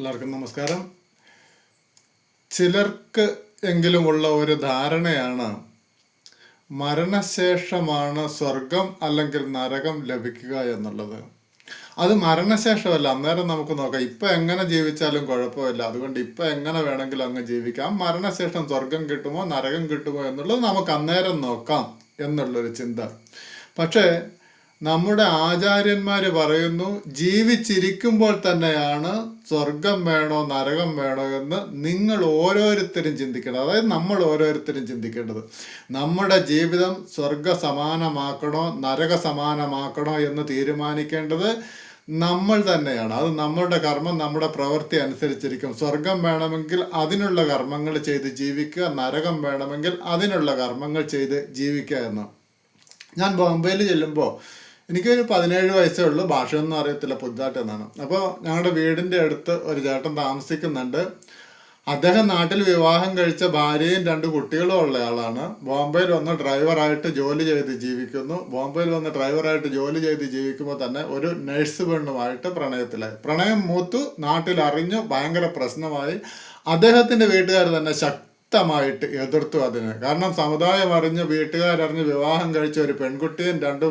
എല്ലാവർക്കും നമസ്കാരം. ചിലർക്ക് എങ്കിലുമുള്ള ഒരു ധാരണയാണ് മരണശേഷമാണ് സ്വർഗം അല്ലെങ്കിൽ നരകം ലഭിക്കുക എന്നുള്ളത്. അത് മരണശേഷമല്ല അന്നേരം നമുക്ക് നോക്കാം ഇപ്പൊ എങ്ങനെ ജീവിച്ചാലും കുഴപ്പമില്ല. അതുകൊണ്ട് ഇപ്പൊ എങ്ങനെ വേണമെങ്കിലും അങ്ങ് ജീവിക്കാം. മരണശേഷം സ്വർഗം കിട്ടുമോ നരകം കിട്ടുമോ എന്നുള്ളത് നമുക്ക് അന്നേരം നോക്കാം എന്നുള്ളൊരു ചിന്ത. പക്ഷേ നമ്മുടെ ആചാര്യന്മാർ പറയുന്നു ജീവിച്ചിരിക്കുമ്പോൾ തന്നെയാണ് സ്വർഗം വേണോ നരകം വേണോ എന്ന് നിങ്ങൾ ഓരോരുത്തരും ചിന്തിക്കണം അതായത് നമ്മൾ ഓരോരുത്തരും ചിന്തിക്കേണ്ടത്. നമ്മുടെ ജീവിതം സ്വർഗ സമാനമാക്കണോ നരക സമാനമാക്കണോ എന്ന് തീരുമാനിക്കേണ്ടത് നമ്മൾ തന്നെയാണ്. അത് നമ്മളുടെ കർമ്മം നമ്മുടെ പ്രവൃത്തി അനുസരിച്ചിരിക്കും. സ്വർഗം വേണമെങ്കിൽ അതിനുള്ള കർമ്മങ്ങൾ ചെയ്ത് ജീവിക്കുക നരകം വേണമെങ്കിൽ അതിനുള്ള കർമ്മങ്ങൾ ചെയ്ത് ജീവിക്കുക എന്ന്. ഞാൻ ബോംബെയിൽ ചെല്ലുമ്പോൾ എനിക്കൊരു പതിനേഴ് വയസ്സേ ഉള്ളൂ. ഭാഷയൊന്നും അറിയത്തില്ല പുതുതായിട്ട് എന്നാണ്. അപ്പോൾ ഞങ്ങളുടെ വീടിന്റെ അടുത്ത് ഒരു ചേട്ടൻ താമസിക്കുന്നുണ്ട്. അദ്ദേഹം നാട്ടിൽ വിവാഹം കഴിച്ച ഭാര്യയും രണ്ട് കുട്ടികളും ഉള്ള ആളാണ്. ബോംബെയിൽ വന്ന് ഡ്രൈവറായിട്ട് ജോലി ചെയ്ത് ജീവിക്കുന്നു. ബോംബെയിൽ വന്ന് ഡ്രൈവറായിട്ട് ജോലി ചെയ്ത് ജീവിക്കുമ്പോൾ തന്നെ ഒരു നഴ്സ് പെണ്ണുമായിട്ട് പ്രണയത്തിലായി. പ്രണയം മൂത്തു നാട്ടിൽ അറിഞ്ഞു ഭയങ്കര പ്രശ്നമായി. അദ്ദേഹത്തിന്റെ വീട്ടുകാർ തന്നെ ശക്തമായിട്ട് എതിർത്തു അതിന്. കാരണം സമുദായം അറിഞ്ഞ് വീട്ടുകാരറിഞ്ഞ് വിവാഹം കഴിച്ച ഒരു പെൺകുട്ടിയും രണ്ട്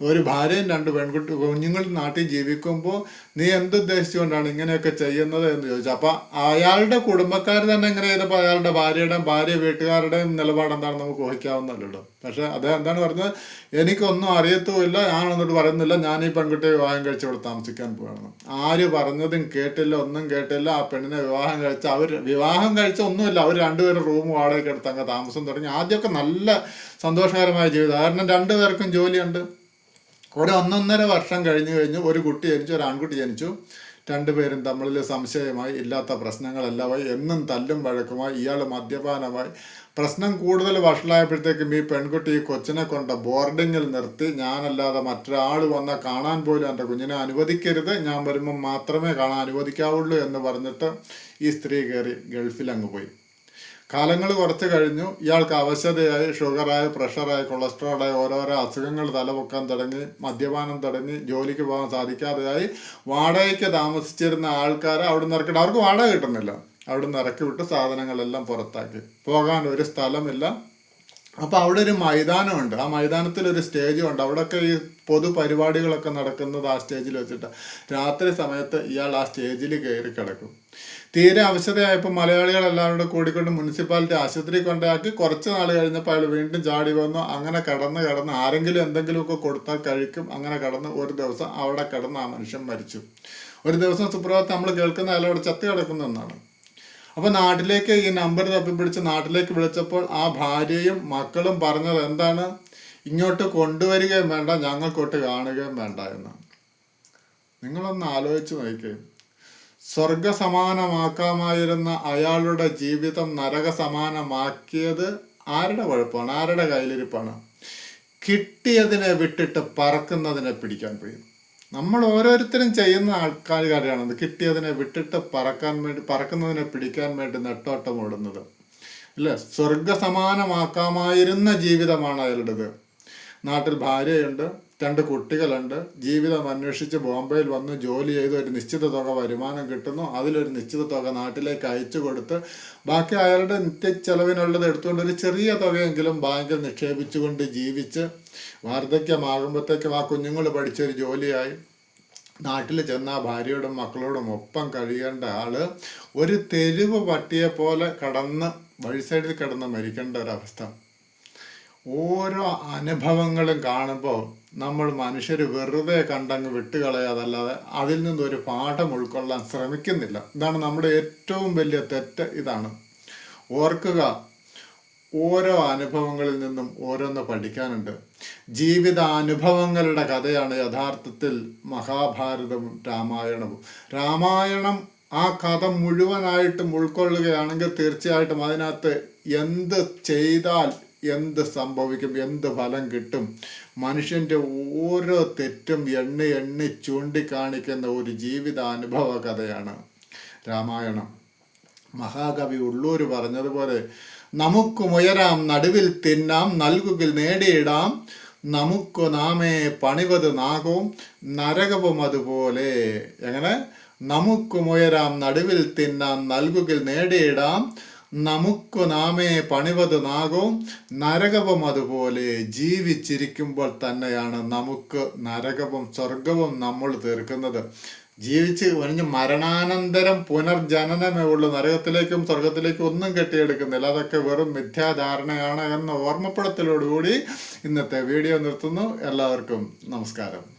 ഒരു ഭാര്യയും രണ്ട് പെൺകുട്ടി കുഞ്ഞുങ്ങൾ നാട്ടിൽ ജീവിക്കുമ്പോൾ നീ എന്തുദ്ദേശിച്ചുകൊണ്ടാണ് ഇങ്ങനെയൊക്കെ ചെയ്യുന്നത് എന്ന് ചോദിച്ചു. അപ്പൊ അയാളുടെ കുടുംബക്കാർ തന്നെ ഇങ്ങനെ ചെയ്തപ്പോൾ അയാളുടെ ഭാര്യയുടെയും ഭാര്യ വീട്ടുകാരുടെയും നിലപാട് എന്താണെന്ന് നമുക്ക് ഊഹിക്കാവുന്നല്ലോ പക്ഷെ അദ്ദേഹം എന്താണ് പറഞ്ഞത്? എനിക്കൊന്നും അറിയത്തുമില്ല ഞാൻ എന്നിട്ട് പറയുന്നില്ല ഞാൻ ഈ പെൺകുട്ടിയെ വിവാഹം കഴിച്ച് ഇവിടെ താമസിക്കാൻ പോകണം ആര് പറഞ്ഞതും കേട്ടില്ല ഒന്നും കേട്ടില്ല ആ പെണ്ണിനെ വിവാഹം കഴിച്ച അവർ വിവാഹം കഴിച്ച ഒന്നുമില്ല അവർ രണ്ടുപേരും റൂം വാടകയ്ക്ക് എടുത്ത് അങ്ങ് താമസം തുടങ്ങി. ആദ്യമൊക്കെ നല്ല സന്തോഷകരമായ ജീവിതം. കാരണം രണ്ടുപേർക്കും ജോലിയുണ്ട്. ഒരു ഒന്നൊന്നര വർഷം കഴിഞ്ഞു കഴിഞ്ഞു ഒരു കുട്ടി ജനിച്ചു ഒരു ആൺകുട്ടി ജനിച്ചു. രണ്ടുപേരും തമ്മിൽ സംശയമായി ഇല്ലാത്ത പ്രശ്നങ്ങളെല്ലാമായി എന്നും തല്ലും വഴക്കുമായി ഇയാൾ മദ്യപാനമായി. പ്രശ്നം കൂടുതൽ വഷളായപ്പോഴത്തേക്കും ഈ പെൺകുട്ടി ഈ കൊച്ചിനെ കൊണ്ട് ബോർഡിങ്ങിൽ നിർത്തി ഞാനല്ലാതെ മറ്റൊരാൾ വന്നാൽ കാണാൻ പോലും എന്റെ കുഞ്ഞിനെ അനുവദിക്കരുത് ഞാൻ വരുമ്പം മാത്രമേ കാണാൻ അനുവദിക്കാവുള്ളൂ എന്ന് പറഞ്ഞിട്ട് ഈ സ്ത്രീ കയറി ഗൾഫിൽ അങ്ങ് പോയി. കാലങ്ങൾ കുറച്ച് കഴിഞ്ഞു ഇയാൾക്ക് അവശതയായി ഷുഗറായി പ്രഷറായി കൊളസ്ട്രോളായി ഓരോരോ അസുഖങ്ങൾ തലപൊക്കാൻ തുടങ്ങി മദ്യപാനം തുടങ്ങി ജോലിക്ക് പോകാൻ സാധിക്കാതെയായി വാടകയ്ക്ക് താമസിച്ചിരുന്ന ആൾക്കാരെ അവിടെ നിന്ന് അവർക്ക് വാടക കിട്ടുന്നില്ല. അവിടെ നിന്ന് ഇറക്കി വിട്ട് സാധനങ്ങളെല്ലാം പുറത്താക്കി. പോകാൻ ഒരു സ്ഥലമില്ല. അപ്പോൾ അവിടെ ഒരു മൈതാനമുണ്ട്. ആ മൈതാനത്തിൽ ഒരു സ്റ്റേജും ഉണ്ട് അവിടെയൊക്കെ ഈ പൊതു പരിപാടികളൊക്കെ നടക്കുന്നത് ആ സ്റ്റേജിൽ വെച്ചിട്ട് രാത്രി സമയത്ത് ഇയാൾ ആ സ്റ്റേജിൽ കയറി കിടക്കും. തീരെ അവശതയായപ്പോൾ മലയാളികൾ എല്ലാവരും കൂടെ കൂടിക്കൊണ്ട് മുനിസിപ്പാലിറ്റി ആശുപത്രി കൊണ്ടാക്കി കുറച്ച് നാൾ കഴിഞ്ഞപ്പോൾ അയാൾ വീണ്ടും ചാടി വന്നു. അങ്ങനെ കടന്ന് കടന്ന് ആരെങ്കിലും എന്തെങ്കിലുമൊക്കെ കൊടുത്താൽ കഴിക്കും. അങ്ങനെ കടന്ന് ഒരു ദിവസം അവിടെ കടന്ന് ആ മനുഷ്യൻ മരിച്ചു. ഒരു ദിവസം സുപ്രഭാതം നമ്മൾ കേൾക്കുന്ന അയാൾ അവിടെ ചത്ത് കിടക്കുന്നതെന്നാണ് അപ്പോൾ നാട്ടിലേക്ക് ഈ നമ്പർ തപ്പി പിടിച്ച് നാട്ടിലേക്ക് വിളിച്ചപ്പോൾ ആ ഭാര്യയും മക്കളും പറഞ്ഞത് എന്താണ്? ഇങ്ങോട്ട് കൊണ്ടുവരികയും വേണ്ട ഞങ്ങൾക്കൊട്ട് കാണുകയും വേണ്ട എന്ന്. നിങ്ങളൊന്ന് ആലോചിച്ച് നോക്കിക്കേ. സ്വർഗ സമാനമാക്കാമായിരുന്ന അയാളുടെ ജീവിതം നരകസമാനമാക്കിയത് ആരുടെ കുഴപ്പമാണ് ആരുടെ കയ്യിലിരിപ്പാണ്? കിട്ടിയതിനെ വിട്ടിട്ട് പറക്കുന്നതിനെ പിടിക്കാൻ പോയി നമ്മൾ ഓരോരുത്തരും ചെയ്യുന്ന ആൾക്കാർ കാര്യമാണത് കിട്ടിയതിനെ വിട്ടിട്ട് പറക്കാൻ വേണ്ടി പറക്കുന്നതിനെ പിടിക്കാൻ വേണ്ടി നെട്ടോട്ടം ഓടുന്നത്. അല്ലേ? സ്വർഗസമാനമാക്കാമായിരുന്ന ജീവിതമാണ് അയാളുടേത്. നാട്ടിൽ ഭാര്യയുണ്ട്. രണ്ട് കുട്ടികളുണ്ട്. ജീവിതം അന്വേഷിച്ച് ബോംബെയിൽ വന്ന് ജോലി ചെയ്ത് ഒരു നിശ്ചിത തുക വരുമാനം കിട്ടുന്നു. അതിലൊരു നിശ്ചിത തുക നാട്ടിലേക്ക് അയച്ചു കൊടുത്ത് ബാക്കി അയാളുടെ നിത്യ ചെലവിനുള്ളത് എടുത്തുകൊണ്ട് ഒരു ചെറിയ തുകയെങ്കിലും ബാങ്കിൽ നിക്ഷേപിച്ചുകൊണ്ട് ജീവിച്ച് വാർദ്ധക്യമാകുമ്പോഴത്തേക്കും ആ കുഞ്ഞുങ്ങൾ പഠിച്ചൊരു ജോലിയായി. നാട്ടിൽ ചെന്ന ഭാര്യയോടും മക്കളോടും ഒപ്പം കഴിയേണ്ട ആൾ ഒരു തെരുവ് പട്ടിയെ പോലെ കടന്ന് വഴി സൈഡിൽ കിടന്ന് മരിക്കേണ്ട ഒരവസ്ഥ. ഓരോ അനുഭവങ്ങളും കാണുമ്പോൾ നമ്മൾ മനുഷ്യർ വെറുതെ കണ്ടങ്ങ് വിട്ടുകളയാതല്ലാതെ അതിൽ നിന്നൊരു പാഠം ഉൾക്കൊള്ളാൻ ശ്രമിക്കുന്നില്ല. ഇതാണ് നമ്മുടെ ഏറ്റവും വലിയ തെറ്റ്. ഇതാണ്. ഓർക്കുക ഓരോ അനുഭവങ്ങളിൽ നിന്നും ഓരോന്ന് പഠിക്കാനുണ്ട്. ജീവിതാനുഭവങ്ങളുടെ കഥയാണ് യഥാർത്ഥത്തിൽ മഹാഭാരതവും രാമായണവും. രാമായണം ആ കഥ മുഴുവനായിട്ടും ഉൾക്കൊള്ളുകയാണെങ്കിൽ തീർച്ചയായിട്ടും അതിനകത്ത് എന്ത് ചെയ്താൽ എന്ത് സംഭവിക്കും എന്ത് ഫലം കിട്ടും മനുഷ്യന്റെ ഓരോ തെറ്റും എണ്ണി എണ്ണി ചൂണ്ടിക്കാണിക്കുന്ന ഒരു ജീവിതാനുഭവ കഥയാണ് രാമായണം. മഹാകവി ഉള്ളൂർ പറഞ്ഞതുപോലെ നമുക്ക് നമുക്കുമുയരാം നടുവിൽ തിന്നാം നൽകുകിൽ നേടിയിടാം നമുക്ക് നാമേ പണിവത് നാഗവും നരകവും അതുപോലെ. എങ്ങനെ? നമുക്കുമുയരാം നടുവിൽ തിന്നാം നൽകുകിൽ നേടിയിടാം നമുക്കു നാമേ പണിവത് നാഗവും നരകവും അതുപോലെ ജീവിച്ചിരിക്കുമ്പോൾ തന്നെയാണ് നമുക്ക് നരകവും സ്വർഗവും നമ്മൾ തീർക്കുന്നത്. ജീവിച്ച് കഴിഞ്ഞ് മരണാനന്തരം പുനർജനനമേ ഉള്ളൂ. നരകത്തിലേക്കും സ്വർഗത്തിലേക്കും ഒന്നും കെട്ടിയെടുക്കുന്നില്ല. അതൊക്കെ വെറും മിഥ്യാധാരണയാണ് എന്ന ഓർമ്മപ്പെടുത്തലോടുകൂടി ഇന്നത്തെ വീഡിയോ നിർത്തുന്നു. എല്ലാവർക്കും നമസ്കാരം.